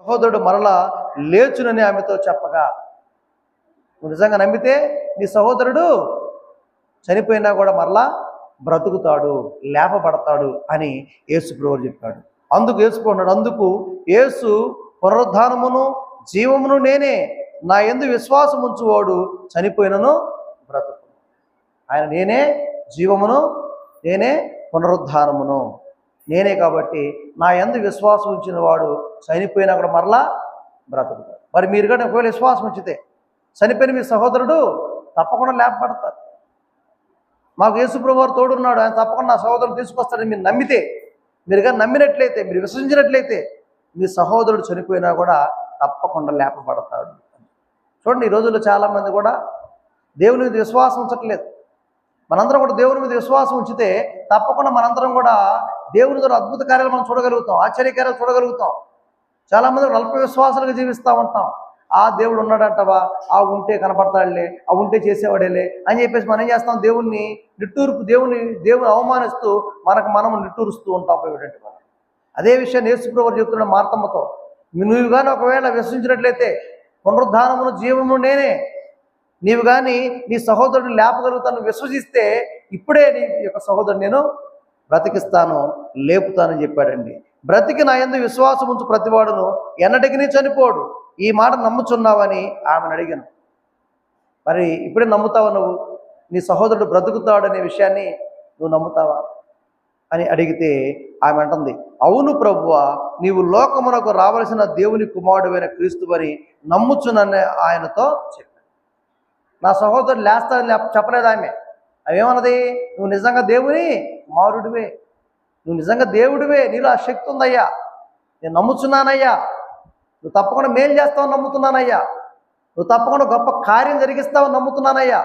సహోదరుడు మరలా లేచునని ఆమెతో చెప్పగా నువ్వు నిజంగా నమ్మితే నీ సహోదరుడు చనిపోయినా కూడా మరలా బ్రతుకుతాడు లేపబడతాడు అని యేసు ప్రభువు చెప్పాడు. అందుకు యేసు అందుకు యేసు పునరుద్ధానమును జీవమును నేనే నా ఎందు విశ్వాసం ఉంచువాడు చనిపోయినను బ్రతుకు ఆయన నేనే జీవమును నేనే పునరుద్ధానమును. నేనే కాబట్టి నా ఎందు విశ్వాసం ఉంచిన వాడు చనిపోయినా కూడా మరలా బ్రతుకుతాడు. మరి మీరు కూడా ఒకవేళ విశ్వాసం ఉంచితే చనిపోయిన మీ సహోదరుడు తప్పకుండా లేపబడతారు మాకు యేసుప్రభు వారు తోడున్నాడు ఆయన తప్పకుండా నా సహోదరుడు తీసుకొస్తాడని మీరు నమ్మితే మీరు కానీ నమ్మినట్లయితే మీరు విశ్వసించినట్లయితే మీ సహోదరుడు చనిపోయినా కూడా తప్పకుండా లేపబడతాడు. చూడండి ఈ రోజుల్లో చాలామంది కూడా దేవుని మీద విశ్వాసం ఉంచట్లేదు. మనందరం కూడా దేవుని మీద విశ్వాసం ఉంచితే తప్పకుండా మనందరం కూడా దేవుని ద్వారా అద్భుత కార్యాలు మనం చూడగలుగుతాం ఆశ్చర్యకార్యాలు చూడగలుగుతాం. చాలామంది నల్ప విశ్వాసాలుగా జీవిస్తూ ఉంటాం. ఆ దేవుడు ఉన్నాడంటవా? ఆ ఉంటే కనపడతాడులే ఆ ఉంటే చేసేవాడేలే అని చెప్పేసి మనం ఏం చేస్తాం? దేవుణ్ణి నిట్టూర్పు దేవుని దేవుని అవమానిస్తూ మనకు మనం నిట్టూరుస్తూ ఉంటాం ఏమిటంటే మనం అదే విషయాన్ని యేసుప్రభు చెప్తున్న మార్తమ్మతో. నువ్వు కానీ ఒకవేళ విశ్వసించినట్లయితే పునరుద్ధానమును జీవము నేనే. నీవు కానీ నీ సహోదరుడు లేపగలుగుతాను. విశ్వసిస్తే ఇప్పుడే నీ యొక్క సహోదరుడు నేను బ్రతికిస్తాను లేపుతానని చెప్పాడండి. బ్రతికి నా ఎందు విశ్వాసం ఉంచు ప్రతివాడును ఎన్నటికి చనిపోడు. ఈ మాట నమ్ముచున్నావని ఆమెను అడిగాను. మరి ఇప్పుడే నమ్ముతావా నువ్వు? నీ సహోదరుడు బ్రతుకుతాడనే విషయాన్ని నువ్వు నమ్ముతావా? అని అడిగితే ఆమె అంటుంది అవును ప్రభువ నీవు లోకమునకు రావలసిన దేవుని కుమారుడైన క్రీస్తువని నమ్ముచునని ఆయనతో చెప్పాను. నా సహోదరుడు లేస్తాడని చెప్పలేదు ఆమె? అవేమన్నది? నువ్వు నిజంగా దేవుని కుమారుడివే నువ్వు నిజంగా దేవుడివే. నీలో ఆ శక్తి ఉందయ్యా. నేను నమ్ముతున్నానయ్యా నువ్వు తప్పకుండా మేలు చేస్తావని నమ్ముతున్నానయ్యా. నువ్వు తప్పకుండా గొప్ప కార్యం జరిగిస్తావని నమ్ముతున్నానయ్యా.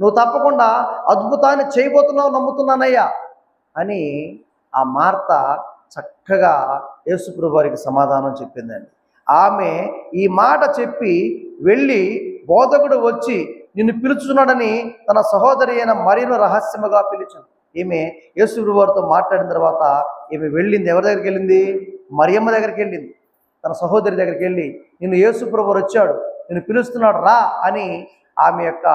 నువ్వు తప్పకుండా అద్భుతాన్ని చేయబోతున్నావు నమ్ముతున్నానయ్యా. అని ఆ మార్త చక్కగా యేసుప్రభు వారికి సమాధానం చెప్పిందండి. ఆమె ఈ మాట చెప్పి వెళ్ళి బోధకుడు వచ్చి నిన్ను పిలుచున్నాడని తన సహోదరి అయిన మరీను రహస్యముగా పిలిచాను. ఈమె యేసుప్రభు వారితో మాట్లాడిన తర్వాత ఈమె వెళ్ళింది. ఎవరి దగ్గరికి వెళ్ళింది? మరియమ్మ దగ్గరికి వెళ్ళింది. తన సహోదరి దగ్గరికి వెళ్ళి నిన్ను యేసుప్రభు వచ్చాడు. నిన్ను పిలుస్తున్నాడు. రా అని ఆమె యొక్క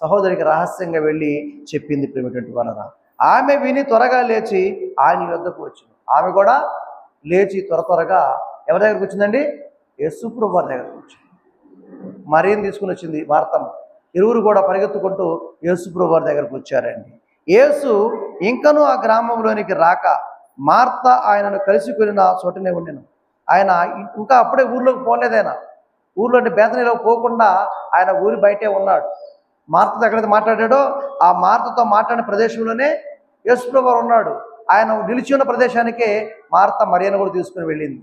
సహోదరికి రహస్యంగా వెళ్ళి చెప్పింది ప్రేమటువంటి వలన ఆమె విని త్వరగా లేచి ఆయన యొద్దకు వచ్చింది. ఆమె కూడా లేచి త్వర త్వరగా ఎవరి దగ్గరకు వచ్చిందండి? యేసుప్రభు వారి దగ్గరకు వచ్చింది. మరేం తీసుకుని వచ్చింది వార్తమ్మ ఇరువురు కూడా పరిగెత్తుకుంటూ యేసుప్రభు వారి దగ్గరకు వచ్చారండి. యేసు ఇంకనూ ఆ గ్రామంలోనికి రాక మార్త ఆయనను కలిసికొనిన చోటనే ఉండెను. ఆయన ఇంకా అప్పుడే ఊర్లోకి పోలేదైనా ఆయన. ఊర్లో అంటే బేతనీలో పోకుండా ఆయన ఊరి బయటే ఉన్నాడు. మార్తతో ఎక్కడైతే మాట్లాడాడో ఆ మార్తతో మాట్లాడిన ప్రదేశంలోనే యేసుప్రభు వారు ఉన్నాడు. ఆయన నిలిచి ఉన్న ప్రదేశానికే మార్త మరియను కూడా తీసుకుని వెళ్ళింది.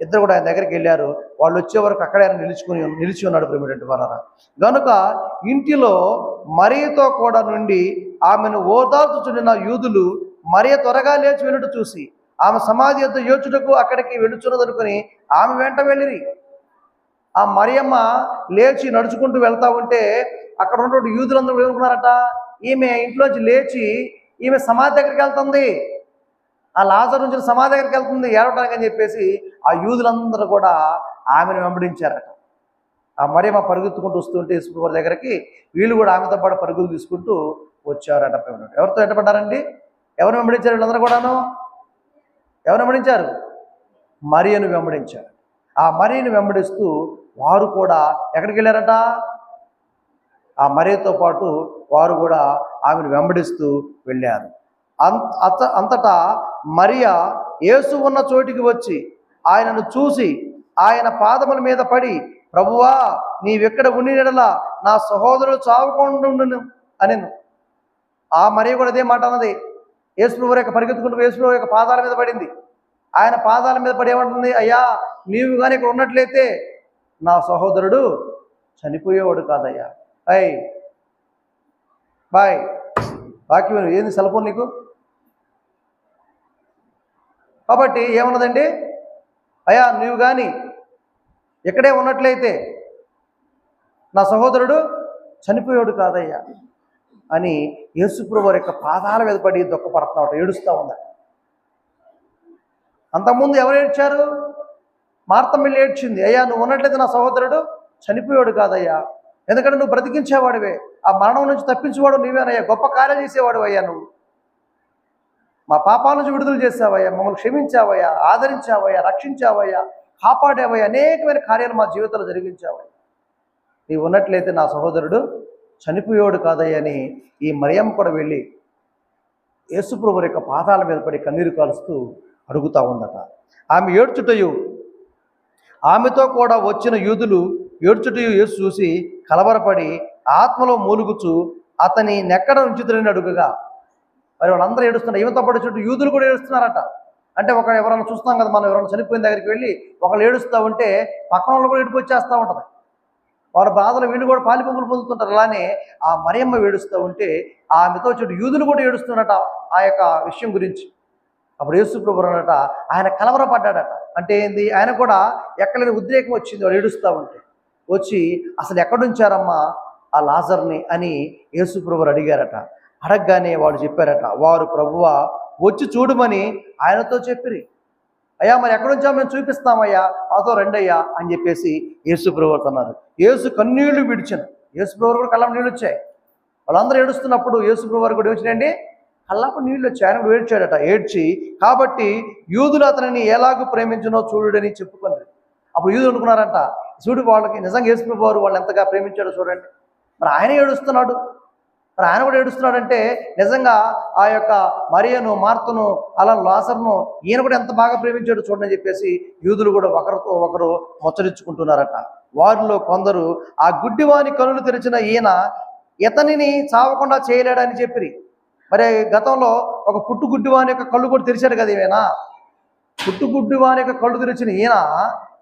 ఇద్దరు కూడా ఆయన దగ్గరికి వెళ్ళారు. వాళ్ళు వచ్చే వరకు అక్కడే ఆయన నిలుచుకుని నిలిచి ఉన్నాడు ప్రేమటువంటి వారా గనుక ఇంటిలో మరియతో కూడా నుండి ఆమెను ఓదార్చుచుండిన యూదులు మరియ త్వరగా లేచి వెళ్ళుట చూసి ఆమె సమాధి యొక్క యోచుటకు అక్కడికి వెళ్ళుచున్నదనుకుని ఆమె వెంట వెళ్ళిరి. ఆ మరియమ్మ లేచి నడుచుకుంటూ వెళ్తా ఉంటే అక్కడ ఉన్నటువంటి యూదులందరూ ఏమనుకున్నారట? ఈమె ఇంట్లోంచి లేచి ఈమె సమాధి దగ్గరికి వెళ్తుంది. ఆ లాజర్ నుంచి సమాధి దగ్గరికి వెళ్తుంది ఏడవడానికి అని చెప్పేసి ఆ యూదులందరూ కూడా ఆమెను వెంబడించారట. ఆ మరియమ్మ పరుగుతుకుంటూ వస్తుంటే యేసుప్రభు దగ్గరికి వీళ్ళు కూడా ఆమెతో పాటు పరుగులు తీసుకుంటూ వచ్చారట ఎవరితో ఎట్టబడ్డారండి ఎవరు వెంబడించారు వీళ్ళందరూ కూడాను? ఎవరు వెంబడించారు? మరియను వెంబడించారు. ఆ మరియను వెంబడిస్తూ వారు కూడా ఎక్కడికి వెళ్ళారట? ఆ మరియతో పాటు వారు కూడా ఆమెను వెంబడిస్తూ వెళ్ళారు. అంత అత అంతటా మరియా యేసు ఉన్న చోటికి వచ్చి ఆయనను చూసి ఆయన పాదముల మీద పడి ప్రభువా నీవెక్కడ ఉండి నా సహోదరుడు చావకుండా అని ఆ మరియ కూడా అదే మాట అన్నది. యేసుప్రభు యొక్క పరిగెత్తుకుంటూ యేసుప్రభు యొక్క పాదాల మీద పడింది. ఆయన పాదాల మీద పడి ఏమంటుంది? అయ్యా నీవు కానీ ఇక్కడ ఉన్నట్లయితే నా సహోదరుడు చనిపోయేవాడు కాదయ్యా. అయ్ బాయ్ బాకీ ఏంది సెల్ ఫోన్ నీకు? కాబట్టి ఏమన్నదండి? అయ్యా నువ్వు కానీ ఇక్కడే ఉన్నట్లయితే నా సహోదరుడు చనిపోయాడు కాదయ్యా అని యేసుప్రభు వారి యొక్క పాదాల మీద పడి దుఃఖపడుతున్నాడు ఏడుస్తూ ఉందా. అంతకుముందు ఎవరు ఏడ్చారు? మార్తమిల్లి ఏడ్చింది అయ్యా నువ్వు ఉన్నట్లయితే నా సహోదరుడు చనిపోయాడు కాదయ్యా. ఎందుకంటే నువ్వు బ్రతికించేవాడివే. ఆ మరణం నుంచి తప్పించేవాడు నీవేనయ్యా. గొప్ప కార్యం చేసేవాడు అయ్యా నువ్వు. మా పాపాల నుంచి విడుదల చేసావయ్యా మమ్మల్ని క్షమించావయ్యా ఆదరించావయ్యా రక్షించావయ్యా కాపాడేవయ్యా అనేకమైన కార్యాలు మా జీవితంలో జరిగించావయ్యా. నీవు ఉన్నట్లయితే నా సహోదరుడు చనిపోయాడు కాదయ్యా అని ఈ మరియమ్మ కూడా వెళ్ళి యేసుప్రభు యొక్క పాదాల మీద పడి కన్నీరు కాలుస్తూ అడుగుతా ఉందట. ఆమె ఏడ్చుటయు ఆమెతో కూడా వచ్చిన యూదులు ఏడ్చుటయు యేసు చూసి కలవరపడి ఆత్మలో మూలుగుచు అతని నెక్కడ ఉంచుతులని అడుగుగా మరి వాళ్ళందరూ ఏడుస్తున్నారు. ఈమెతో పాటు చుట్టూ యూదులు కూడా ఏడుస్తున్నారట. అంటే ఒక ఎవరైనా చూస్తాం కదా మనం ఎవరైనా చనిపోయిన దగ్గరికి వెళ్ళి ఒకళ్ళు ఏడుస్తూ ఉంటే పక్కన వాళ్ళు కూడా ఏడుపు ఉంటుంది. వారి బాధలు వీళ్ళు కూడా పాలిపొంగులు పొందుతుంటారు. అలానే ఆ మరియమ్మ ఏడుస్తూ ఉంటే ఆమెతో చుట్టూ యూదులు కూడా ఏడుస్తున్నట ఆ యొక్క విషయం గురించి. అప్పుడు యేసు ప్రభు అన్నట ఆయన కలవరపడ్డాడట. అంటే ఏంది? ఆయన కూడా ఎక్కడైనా ఉద్రేకం వచ్చింది వాడు ఏడుస్తూ ఉంటే. వచ్చి అసలు ఎక్కడుంచారమ్మా ఆ లాజర్ని? అని యేసు ప్రభు అడిగారట. అడగగానే వాడు చెప్పారట వారు ప్రభువ వచ్చి చూడమని ఆయనతో చెప్పిరి. అయ్యా మరి ఎక్కడుంచా మేము చూపిస్తామయ్యా? మాతో రెండయ్యా అని చెప్పేసి యేసు ప్రభు అన్నారు. యేసు కన్నీళ్ళు విడిచాను యేసు ప్రభు కూడా కళ్ళం నీళ్ళు వచ్చాయి. వాళ్ళందరూ ఏడుస్తున్నప్పుడు యేసు ప్రభు వారు కూడా ఏమిచ్చినండి కళ్ళపు నీళ్ళు వచ్చాయి. ఆయన కూడా ఏడ్చాడట. ఏడ్చి కాబట్టి యూదులు అతనిని ఎలాగూ ప్రేమించినో చూడుడని చెప్పుకున్నారు అప్పుడు యూదులు అనుకున్నారంట చూడు వాళ్ళకి నిజంగా యేసు ప్రభు వారు వాళ్ళు ఎంతగా ప్రేమించాడో చూడండి. మరి ఆయన ఏడుస్తున్నాడు. మరి ఆయన కూడా ఏడుస్తున్నాడంటే నిజంగా ఆ యొక్క మరియను మార్తను అలా లాసర్ను ఈయన కూడా ఎంత బాగా ప్రేమించాడు చూడని చెప్పేసి యూదులు కూడా ఒకరితో ఒకరు ముచ్చరించుకుంటున్నారట వారిలో కొందరు ఆ గుడ్డివాని కనులు తెరిచిన ఈయన ఇతనిని చావకుండా చేయలేడని చెప్పిరి. మరి గతంలో ఒక పుట్టుగుడ్డివాని యొక్క కళ్ళు కూడా తెరిచాడు కదా ఈయన. పుట్టుగుడ్డివాని యొక్క కళ్ళు తెరిచిన ఈయన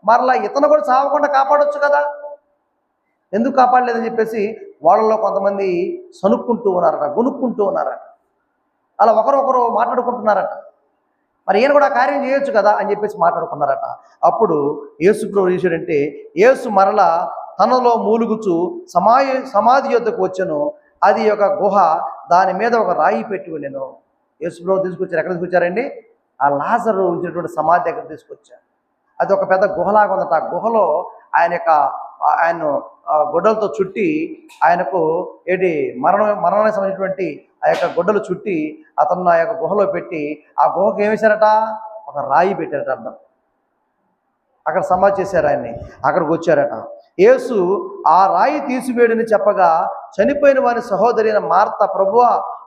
మరలా ఇతను కూడా చావకుండా కాపాడొచ్చు కదా. ఎందుకు కాపాడలేదని చెప్పేసి వాళ్ళలో కొంతమంది సనుక్కుంటూ ఉన్నారట గునుక్కుంటూ ఉన్నారట. అలా ఒకరొకరు మాట్లాడుకుంటున్నారట. మరి ఈయన కూడా కార్యం చేయొచ్చు కదా అని చెప్పేసి మాట్లాడుకున్నారట. అప్పుడు యేసు ప్రభు చేశాడంటే యేసు మరల తనలో మూలుగుచు సమాధి సమాధి యొద్దకు వచ్చాను. అది ఒక గుహ దాని మీద ఒక రాయి పెట్టి నేను యేసు ప్రభు తీసుకొచ్చారు. ఎక్కడ తీసుకొచ్చారండి? ఆ లాజరు ఉంచినటువంటి సమాధి దగ్గర తీసుకొచ్చారు. అది ఒక పెద్ద గుహలాగా ఉందట. ఆ గుహలో ఆయన యొక్క ఆయన గొడ్డలతో చుట్టి ఆయనకు ఏంటి మరణం మరణానికి సంబంధించినటువంటి ఆ యొక్క గొడ్డలు చుట్టి అతను ఆ యొక్క గుహలో పెట్టి ఆ గుహకు ఏం వేశారట? ఒక రాయి పెట్టారట అర్థం అక్కడ సమాధి చేశారు ఆయన్ని. అక్కడికి వచ్చారట. యేసు ఆ రాయి తీసివేయడని చెప్పగా చనిపోయిన వారి సహోదరి అయిన మార్త ప్రభువ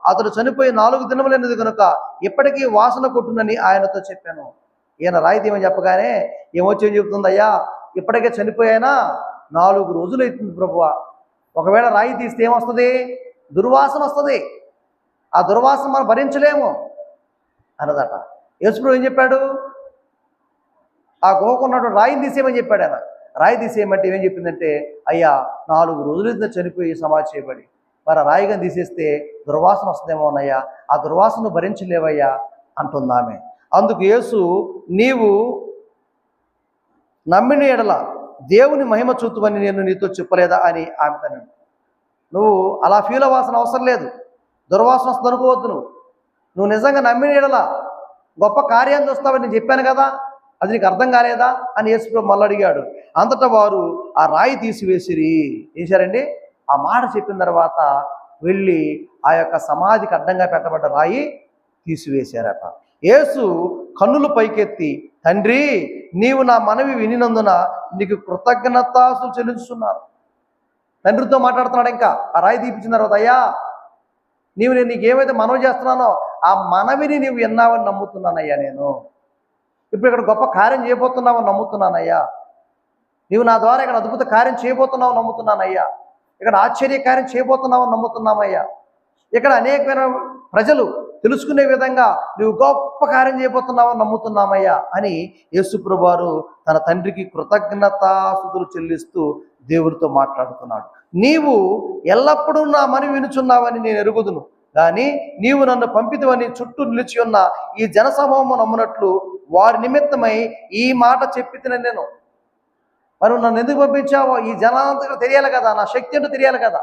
అతడు చనిపోయి నాలుగు దినములైనది కనుక ఇప్పటికీ వాసన కొట్టునని ఆయనతో చెప్పాను. ఈయన రాయి తీయమని చెప్పగానే ఏమొచ్చి ఏం చెబుతుందయ్యా? ఇప్పటికే చనిపోయానా? నాలుగు రోజులు అవుతుంది ప్రభువ. ఒకవేళ రాయి తీస్తే ఏమొస్తుంది? దుర్వాసన వస్తుంది. ఆ దుర్వాసన మనం భరించలేము అన్నదట. యేసుప్రభు ఏం చెప్పాడు? ఆ గుహకు రాయిని తీసేయమని చెప్పాడు ఆయన. రాయి తీసేయమంటే ఏం చెప్పిందంటే అయ్యా నాలుగు రోజుల క్రితం చనిపోయి సమాధి చేయబడి. మరి రాయిగా తీసేస్తే దుర్వాసన వస్తుందేమో అన్నయ్యా. ఆ దుర్వాసన భరించలేవయ్యా అంటుందామె అందుకు యేసు నీవు నమ్మిన ఎడల దేవుని మహిమ చూతువని నేను నీతో చెప్పలేదా అని ఆమె తనండి నువ్వు అలా ఫీల్ అవ్వాల్సిన అవసరం లేదు. దుర్వాసన వస్తుంది అనుకోవద్దు నువ్వు. నువ్వు నిజంగా నమ్మిన ఎడలా గొప్ప కార్యాన్ని చూస్తావని నేను చెప్పాను కదా అది నీకు అర్థం కాలేదా అని యేసుప్రభు మళ్ళీ అడిగాడు. అంతటా వారు ఆ రాయి తీసివేసిరి. చేశారండి? ఆ మాట చెప్పిన తర్వాత వెళ్ళి ఆ యొక్క సమాధికి అడ్డంగా పెట్టబడ్డ రాయి తీసివేశారట. యేసు కన్నులు పైకెత్తి తండ్రి నీవు నా మనవి వినినందున నీకు కృతజ్ఞతాసులు చెల్లించుతున్నారు తండ్రితో మాట్లాడుతున్నాడు ఇంకా. ఆ రాయి తీపించిన తర్వాత అయ్యా నీవు నేను నీకు ఏమైతే మనవి చేస్తున్నానో ఆ మనవిని నీవు విన్నావని నమ్ముతున్నానయ్యా నేను. ఇప్పుడు ఇక్కడ గొప్ప కార్యం చేయబోతున్నావని నమ్ముతున్నానయ్యా. నీవు నా ద్వారా ఇక్కడ అద్భుత కార్యం చేయబోతున్నావు నమ్ముతున్నానయ్యా. ఇక్కడ ఆశ్చర్య కార్యం చేయబోతున్నావని నమ్ముతున్నామయ్యా. ఇక్కడ అనేకమైన ప్రజలు తెలుసుకునే విధంగా నువ్వు గొప్ప కార్యం చేయబోతున్నావని నమ్ముతున్నామయ్యా అని యేసుప్రభు తన తండ్రికి కృతజ్ఞతాసుతులు చెల్లిస్తూ దేవుడితో మాట్లాడుతున్నాడు. నీవు ఎల్లప్పుడూ నా మని వినుచున్నావని నేను ఎరుగుదును. కానీ నీవు నన్ను పంపితవని చుట్టూ నిలిచి ఉన్న ఈ జనసమూహము నమ్మునట్లు వారి నిమిత్తమై ఈ మాట చెప్పితిన నేను. మరి నన్ను ఎందుకు పంపించావో ఈ జనాలంతా తెలియాలి కదా నా శక్తి ఏంటో తెలియాలి కదా.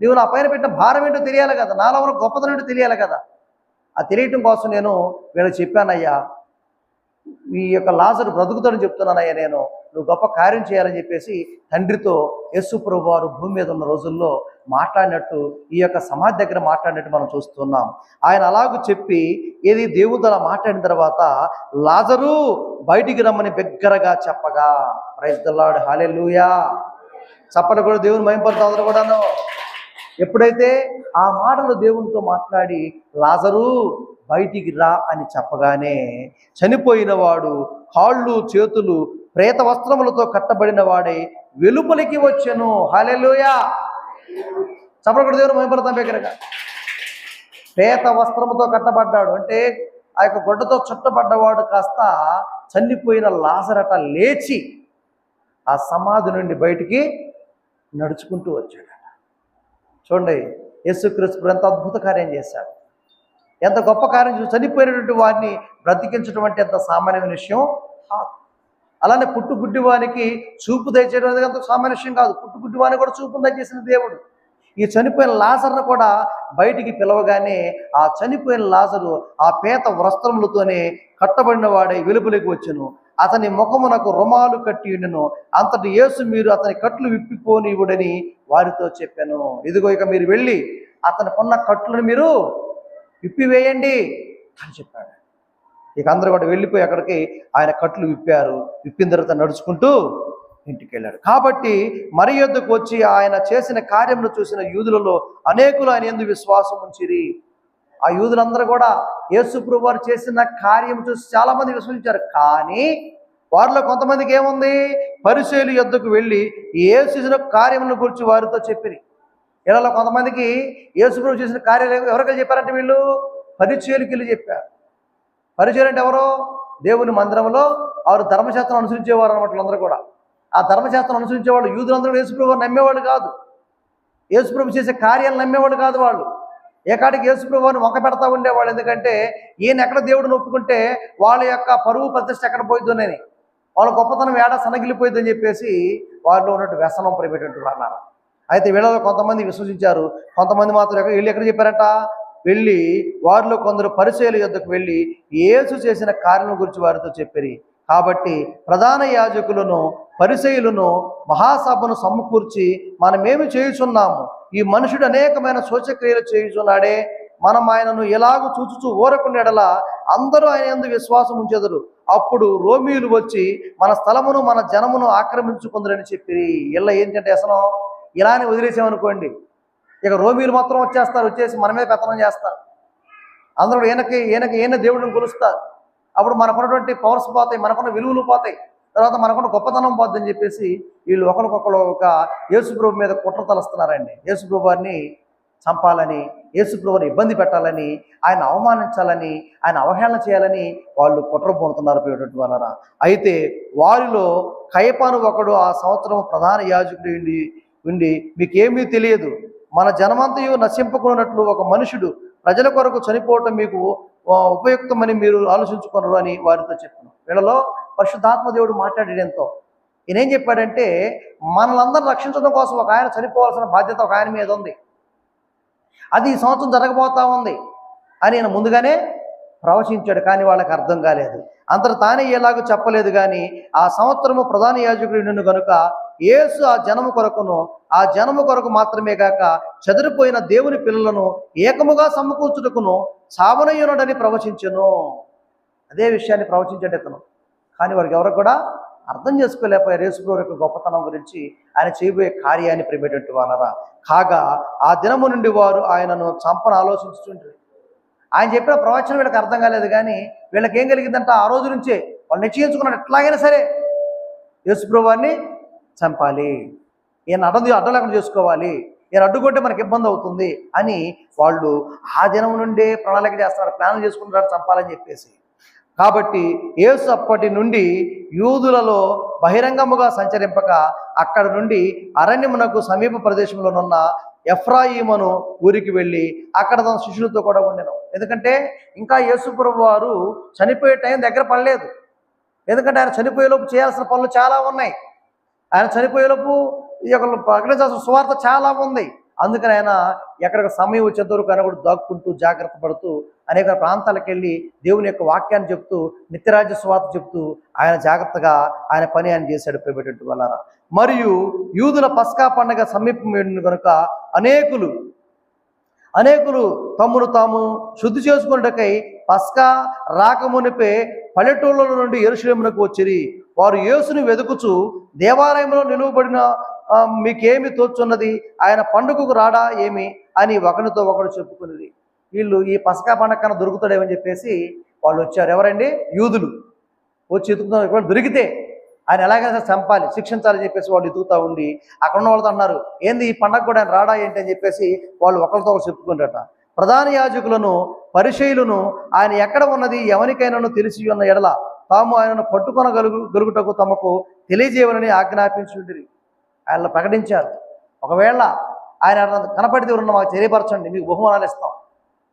నువ్వు నా పైన పెట్టిన భారం ఏంటో తెలియాలి కదా నాలో ఉన్న గొప్పతనం ఏంటో తెలియాలి కదా. ఆ తెలియటం కోసం నేను వీళ్ళకి చెప్పానయ్యా ఈ యొక్క లాజరు బ్రతుకుతాడని చెప్తున్నానయ్యా నేను. నువ్వు గొప్ప కార్యం చేయాలని చెప్పేసి తండ్రితో యేసు ప్రభు వారు భూమి మీద ఉన్న రోజుల్లో మాట్లాడినట్టు ఈ యొక్క సమాధి దగ్గర మాట్లాడినట్టు మనం చూస్తున్నాం. ఆయన అలాగూ చెప్పి ఏది దేవుడు అలా మాట్లాడిన తర్వాత లాజరు బయటికి రమ్మని బిగ్గరగా చెప్పగా. ప్రైజ్ దల్లాడు హాలే లూయా చప్పట కూడా దేవుని మయంపడుతూ కూడాను. ఎప్పుడైతే ఆ మాటలు దేవునితో మాట్లాడి లాజరు బయటికి రా అని చెప్పగానే చనిపోయిన వాడు కాళ్ళు చేతులు ప్రేత వస్త్రములతో కట్టబడిన వాడే వెలుపలికి వచ్చాను. హాలెలుయా చప్పటి దేవుడు మహిమపడతాం దగ్గరగా ప్రేత వస్త్రముతో కట్టబడ్డాడు. అంటే ఆ యొక్క గొడ్డతో చుట్టబడ్డవాడు కాస్త చనిపోయిన లాసరట లేచి ఆ సమాధి నుండి బయటికి నడుచుకుంటూ వచ్చాడు. చూడండి యేసుక్రీస్తు ఎంత అద్భుత కార్యం చేశాడు. ఎంత గొప్ప కార్యం చేసి చనిపోయినటువంటి వారిని బ్రతికించడం అంటే ఎంత సామాన్యమైన విషయం? కాదు అలానే పుట్టుగుడ్డి వానికి చూపు దయచేయడం అనేది అంత సామాన్య విషయం కాదు. పుట్టుగుడ్డి గుడ్డివానికి కూడా చూపు దయచేసిన దేవుడు. ఈ చనిపోయిన లాజర్ను కూడా బయటికి పిలవగానే ఆ చనిపోయిన లాజరు ఆ పేత వస్త్రములతోనే కట్టబడిన వాడే వెలుపలికి వచ్చాను. అతని ముఖమునకు రుమాలు కట్టి ఉండెను. అంతటి యేసు మీరు అతని కట్లు విప్పిపోనివుడని వారితో చెప్పాను. ఇదిగో ఇక మీరు వెళ్ళి అతనికున్న కట్లను మీరు విప్పివేయండి అని చెప్పాడు. ఇక అందరూ కూడా వెళ్ళిపోయి అక్కడికి ఆయన కట్లు విప్పారు. విప్పిన తర్వాత నడుచుకుంటూ ఇంటికి వెళ్ళాడు కాబట్టి మరి యొద్దకు వచ్చి ఆయన చేసిన కార్యమును చూసిన యూదులలో అనేకులు ఆయన ఎందు విశ్వాసం ఉంచిరి ఆ యూదులందరూ కూడా యేసుప్రభు వారు చేసిన కార్యం చూసి చాలామంది విశ్వసించారు. కానీ వారిలో కొంతమందికి ఏముంది? పరిశైలు యొద్దకు వెళ్ళి ఏ చేసిన కార్యములను గురించి వారితో చెప్పిరి. ఇలా కొంతమందికి యేసుప్రభు చేసిన కార్యాలు ఎవరికైనా చెప్పారంటే వీళ్ళు? పరిచయలకి వెళ్ళి చెప్పారు. పరిచయం అంటే ఎవరో? దేవుని మందిరంలో వారు ధర్మశాస్త్రం అనుసరించేవారు అనమాట వాళ్ళందరూ కూడా. ఆ ధర్మశాస్త్రం అనుసరించేవాళ్ళు యూదులందరూ యేసుప్రభు నమ్మేవాళ్ళు కాదు. యేసుప్రభు చేసే కార్యాలు నమ్మేవాళ్ళు కాదు వాళ్ళు. ఏకాడికి యేసుప్రభు వంక పెడతా ఉండేవాళ్ళు. ఎందుకంటే ఈయన ఎక్కడ దేవుడిని ఒప్పుకుంటే వాళ్ళ యొక్క పరువు ప్రతిష్ట ఎక్కడ పోయిద్దునని. వాళ్ళ గొప్పతనం ఏడా సనగిలిపోయిందని చెప్పేసి వారిలో ఉన్నట్టు వ్యసనం పరిపెట్టినట్టు అన్నారు అయితే వీళ్ళలో కొంతమంది విశ్వసించారు. కొంతమంది మాత్రం ఎక్కడ వీళ్ళు ఎక్కడ చెప్పారట? వెళ్ళి వారిలో కొందరు పరిచయల యొద్దకు వెళ్ళి ఏసు చేసిన కార్యం గురించి వారితో చెప్పిరి. కాబట్టి ప్రధాన యాజకులను పరిచయులను మహాసభను సమకూర్చి మనమేమి చేయుచున్నాము? ఈ మనుషుడు అనేకమైన శోచక్రియలు చేయుచున్నాడే. మనం ఆయనను ఎలాగూ చూచుచూ ఊరకుండెడలా అందరూ ఆయన ఎందు విశ్వాసం ఉంచెదరు. అప్పుడు రోమీలు వచ్చి మన స్థలమును మన జనమును ఆక్రమించుకుందరని చెప్పి ఇలా ఏంటంటే అసలు ఇలానే వదిలేసామనుకోండి. ఇక రోమీలు మాత్రం వచ్చేస్తారు వచ్చేసి మనమే పెత్తనం చేస్తారు. అందరూ ఈయనకి ఈయనకి ఈయన దేవుడిని కొలుస్తారు. అప్పుడు మనకున్నటువంటి పవర్స్ పోతాయి మనకున్న విలువలు పోతాయి. తర్వాత మనకుండా గొప్పతనం పోద్దని చెప్పేసి వీళ్ళు ఒకరికొకరు ఒక యేసుప్రభు మీద కుట్ర తలస్తున్నారండి. యేసుప్రభు వారిని చంపాలని యేసుప్రభుని ఇబ్బంది పెట్టాలని ఆయన అవమానించాలని ఆయన అవహేళన చేయాలని వాళ్ళు కుట్ర పొందుతున్నారు పోయేటట్టు వాళ్ళరా అయితే వారిలో కయపాను ఒకడు ఆ సంవత్సరం ప్రధాన యాజకుడు ఉండి ఉండి మీకేమీ తెలియదు. మన జనమంతయు నశింపకున్నట్లు ఒక మనుషుడు ప్రజల కొరకు చనిపోవటం మీకు ఉపయుక్తమని మీరు ఆలోచించుకున్నారు అని వారితో చెప్పాను. వీళ్ళలో పరిశుద్ధాత్మ దేవుడు మాట్లాడాడు ఎంతో. ఈయన ఏం చెప్పాడంటే మనలందరూ రక్షించడం కోసం ఒక ఆయన చనిపోవాల్సిన బాధ్యత ఒక ఆయన మీద ఉంది. అది ఈ సంవత్సరం జరగబోతా ఉంది అని ఆయన ముందుగానే ప్రవచించాడు కానీ వాళ్ళకి అర్థం కాలేదు. అంతట తానే ఎలాగో చెప్పలేదు కానీ ఆ సంవత్సరము ప్రధాన యాజకుడు నిన్ను కనుక ఏసు ఆ జనము కొరకును ఆ జనము కొరకు మాత్రమే కాక చెదిరిపోయిన దేవుని పిల్లలను ఏకముగా సమకూర్చుటకును సావనయ్యునడని ప్రవచించను. అదే విషయాన్ని ప్రవచించాడు ఇతను. కానీ వారికి ఎవరు కూడా అర్థం చేసుకోలేకపోయారు. యేసుప్రభు యొక్క గొప్పతనం గురించి ఆయన చేయబోయే కార్యాన్ని ప్రేమేటట్టు వాళ్ళరా కాగా ఆ దినము నుండి వారు ఆయనను చంపను ఆలోచించుంటారు ఆయన చెప్పిన ప్రవచనం వీళ్ళకి అర్థం కాలేదు కానీ వీళ్ళకి ఏం కలిగిందంట ఆ రోజు నుంచే వాళ్ళు నిశ్చయించుకున్నాడు ఎట్లాగైనా సరే యేసుప్రభువారిని చంపాలి. ఈయన అడ్డం అడ్డం లేకుండా చేసుకోవాలి. ఈయన అడ్డుకుంటే మనకి ఇబ్బంది అవుతుంది అని వాళ్ళు ఆ దినం నుండే ప్రణాళిక చేస్తున్నారు. ప్లాన్ చేసుకుంటున్నారు చంపాలని చెప్పేసి. కాబట్టి యేసు అప్పటి నుండి యూదులలో బహిరంగముగా సంచరింపక అక్కడ నుండి అరణ్యమునకు సమీప ప్రదేశంలోనున్న ఎఫ్రాయిమను ఊరికి వెళ్ళి అక్కడ తన శిష్యులతో కూడా ఉండెను. ఎందుకంటే ఇంకా యేసుప్రభు వారు చనిపోయే టైం దగ్గర పడలేదు. ఎందుకంటే ఆయన చనిపోయేలోపు చేయాల్సిన పనులు చాలా ఉన్నాయి. ఆయన చనిపోయేలోపు ఈ యొక్క ప్రకటించాల్సిన సువార్త చాలా ఉంది. అందుకని ఆయన ఎక్కడికి సమయం వచ్చేంత వరకు ఆయన కూడా దాక్కుంటూ జాగ్రత్త పడుతూ అనేక ప్రాంతాలకు వెళ్ళి దేవుని యొక్క వాక్యాన్ని చెప్తూ నిత్యరాజ్య స్వాత చెప్తూ ఆయన జాగ్రత్తగా ఆయన పని ఆయన చేశాడు ప్రేమటువంటి వల్ల మరియు యూదుల పస్కా పండగ సమీపం కనుక అనేకులు అనేకులు తమ్మును తాము శుద్ధి చేసుకున్నటకై పస్కా రాకమునిపే పల్లెటూళ్ళ నుండి ఎరుశలేమునకు వచ్చిరి. వారు యేసుని వెతుకుచు దేవాలయంలో నిలువబడిన మీకేమి తోచున్నది? ఆయన పండుగకు రాడా ఏమి? అని ఒకరితో ఒకడు చెప్పుకున్నది. వీళ్ళు ఈ పసకా పండగ కన్నా దొరుకుతాడేమని చెప్పేసి వాళ్ళు వచ్చారు. ఎవరండి? యూదులు. వచ్చి ఎతుకుతున్నారు ఒకవేళ దొరికితే ఆయన ఎలాగైనా సరే చంపాలి శిక్షించాలని చెప్పేసి వాళ్ళు ఎదుగుతూ ఉండి అక్కడ ఉన్న వాళ్ళతో అన్నారు ఏంది ఈ పండగ కూడా ఆయన రాడా ఏంటి? అని చెప్పేసి వాళ్ళు ఒకరితో ఒకరు చెప్పుకుంటారట ప్రధాన యాజకులను పరిచయులను ఆయన ఎక్కడ ఉన్నది ఎవరికైనాను తెలిసి ఉన్న ఎడల తాము ఆయనను పట్టుకొనగలుగు గలుగుటకు తమకు తెలియజేయవలని ఆజ్ఞాపించుండిరి ఆయన ప్రకటించారు. ఒకవేళ ఆయన కనపడితే ఉన్న మాకు తెలియపరచండి మీకు బహుమానాలు ఇస్తాం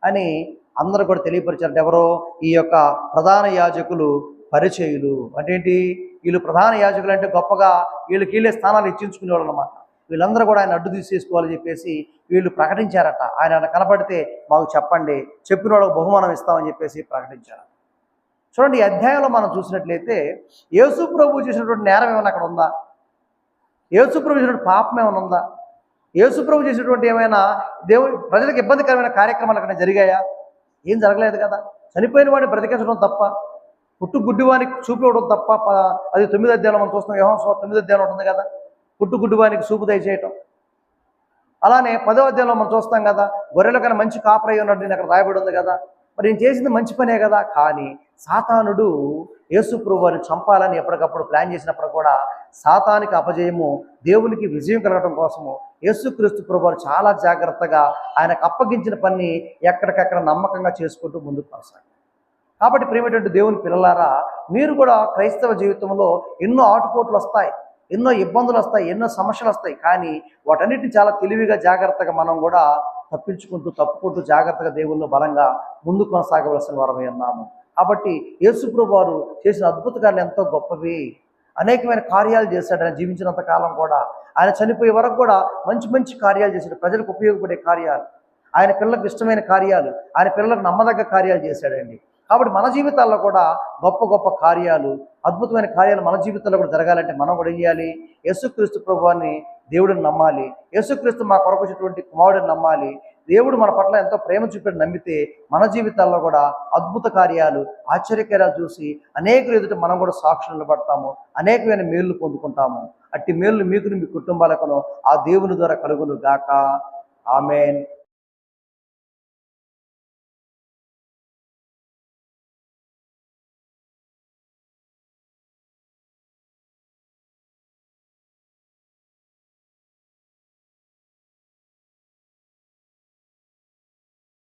అని అందరూ కూడా తెలియపరిచారు ఎవరో ఈ యొక్క ప్రధాన యాజకులు పరిచయులు. అంటే ఏంటి వీళ్ళు ప్రధాన యాజకులు అంటే గొప్పగా వీళ్ళకి వీళ్ళే స్థానాలు ఇచ్చించుకునేవాళ్ళు అనమాట వీళ్ళందరూ కూడా ఆయన అడ్డు తీసేసుకోవాలని చెప్పేసి వీళ్ళు ప్రకటించారట. ఆయన కనపడితే మాకు చెప్పండి చెప్పిన వాళ్ళకు బహుమానం ఇస్తామని చెప్పేసి ప్రకటించారు చూడండి ఈ అధ్యాయంలో మనం చూసినట్లయితే యేసు ప్రభు చేసినటువంటి నేరం ఏమైనా అక్కడ ఉందా? యేసుప్రభు చేసినటువంటి పాపం ఏమైనా ఉందా? యేసుప్రభు చేసినటువంటి ఏమైనా దేవుడు ప్రజలకు ఇబ్బందికరమైన కార్యక్రమాలు అక్కడ జరిగాయా? ఏం జరగలేదు కదా. చనిపోయిన వాడిని బ్రతికించడం తప్ప పుట్టు గుడ్డివానికి చూపివ్వడం తప్ప ప- అది తొమ్మిది అధ్యాయంలో మనం చూస్తాం యోహం తొమ్మిది అధ్యాయంలో ఉంటుంది కదా. పుట్టు గుడ్డివానికి చూపు దయచేయటం. అలానే పదో అధ్యాయంలో మనం చూస్తాం కదా గొర్రెల కన్నా మంచి కాపరై ఉన్నట్టు నేను అక్కడ రాయబడి ఉంది కదా. మరి నేను చేసింది మంచి పనే కదా. కానీ సాతానుడు యేసుప్రభు వారిని చంపాలని ఎప్పటికప్పుడు ప్లాన్ చేసినప్పుడు కూడా సాతానికి అపజయము దేవునికి విజయం కలగడం కోసము యేసుక్రీస్తు ప్రభువారు చాలా జాగ్రత్తగా ఆయనకు అప్పగించిన పని ఎక్కడికక్కడ నమ్మకంగా చేసుకుంటూ ముందుకు కొనసాగారు. కాబట్టి ప్రేమటువంటి దేవుని పిల్లలారా మీరు కూడా క్రైస్తవ జీవితంలో ఎన్నో ఆటుపోట్లు వస్తాయి ఎన్నో ఇబ్బందులు వస్తాయి ఎన్నో సమస్యలు వస్తాయి కానీ వాటన్నిటిని చాలా తెలివిగా జాగ్రత్తగా మనం కూడా తప్పించుకుంటూ తప్పుకుంటూ జాగ్రత్తగా దేవుళ్ళు బలంగా ముందు కొనసాగవలసిన వారమై ఉన్నాము. కాబట్టి యేసుప్రభు వారు చేసిన అద్భుతకాలు ఎంతో గొప్పవి. అనేకమైన కార్యాలు చేశాడు. ఆయన జీవించినంత కాలం కూడా ఆయన చనిపోయే వరకు కూడా మంచి మంచి కార్యాలు చేశాడు. ప్రజలకు ఉపయోగపడే కార్యాలు. ఆయన పిల్లలకు ఇష్టమైన కార్యాలు. ఆయన పిల్లలకు నమ్మదగ్గ కార్యాలు చేశాడండి. కాబట్టి మన జీవితాల్లో కూడా గొప్ప గొప్ప కార్యాలు అద్భుతమైన కార్యాలు మన జీవితంలో కూడా జరగాలంటే మనం కూడా చేయాలి? యేసుక్రీస్తు ప్రభువాన్ని దేవుడిని నమ్మాలి. యేసుక్రీస్తు మా కొరకు వచ్చినటువంటి కుమారుడిని నమ్మాలి. దేవుడు మన పట్ల ఎంతో ప్రేమ చూపి నమ్మితే మన జీవితాల్లో కూడా అద్భుత కార్యాలు ఆశ్చర్యకరాలు చూసి అనేకులు ఎదుట మనం కూడా సాక్షులు నిలబడతాము. అనేకమైన మేలు పొందుకుంటాము. అట్టి మేలు మీకు మీ కుటుంబాలకును ఆ దేవుని ద్వారా కలుగును గాక ఆమెన్.